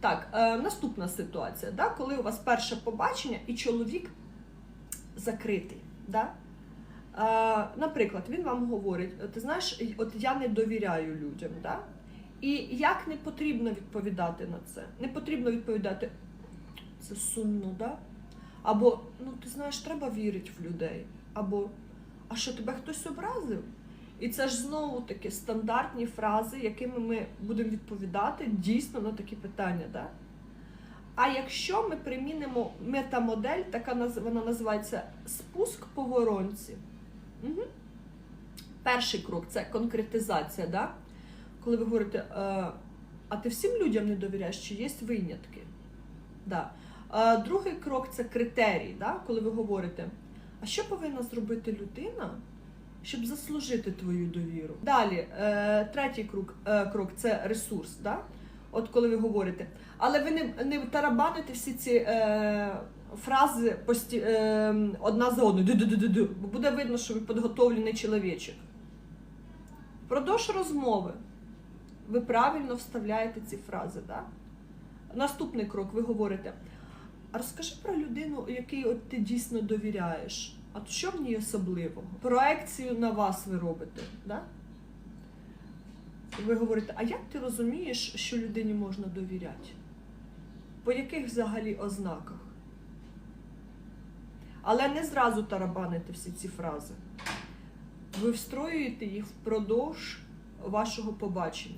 Так, е, наступна ситуація, да, коли у вас перше побачення і чоловік закритий. Да? Е, наприклад, він вам говорить: ти знаєш, от я не довіряю людям. Да? І як не потрібно відповідати на це? Не потрібно відповідати, це сумно, да? Або, ну ти знаєш, треба вірити в людей. Або, а що тебе хтось образив? І це ж знову таки стандартні фрази, якими ми будемо відповідати дійсно на такі питання. Да? А якщо ми примінимо метамодель, така вона називається спуск по воронці. Угу. Перший крок це конкретизація. Да? Коли ви говорите, е, а ти всім людям не довіряєш, чи є винятки? Да. Е, другий крок це критерій, да? коли ви говорите, а що повинна зробити людина, щоб заслужити твою довіру? Далі, е, третій крок, е, крок це ресурс. Да? От коли ви говорите, але ви не, не тарабаните всі ці е, фрази пості, е, одна за одною, бо буде видно, що ви підготовлений чоловічок. Впродовж розмови ви правильно вставляєте ці фрази. Да? Наступний крок, ви говорите. А розкажи про людину, якій от ти дійсно довіряєш. А що в ній особливого? Проекцію на вас ви робите. Да? Ви говорите, а як ти розумієш, що людині можна довіряти? По яких взагалі ознаках? Але не зразу тарабаните всі ці фрази. Ви встроюєте їх впродовж вашого побачення.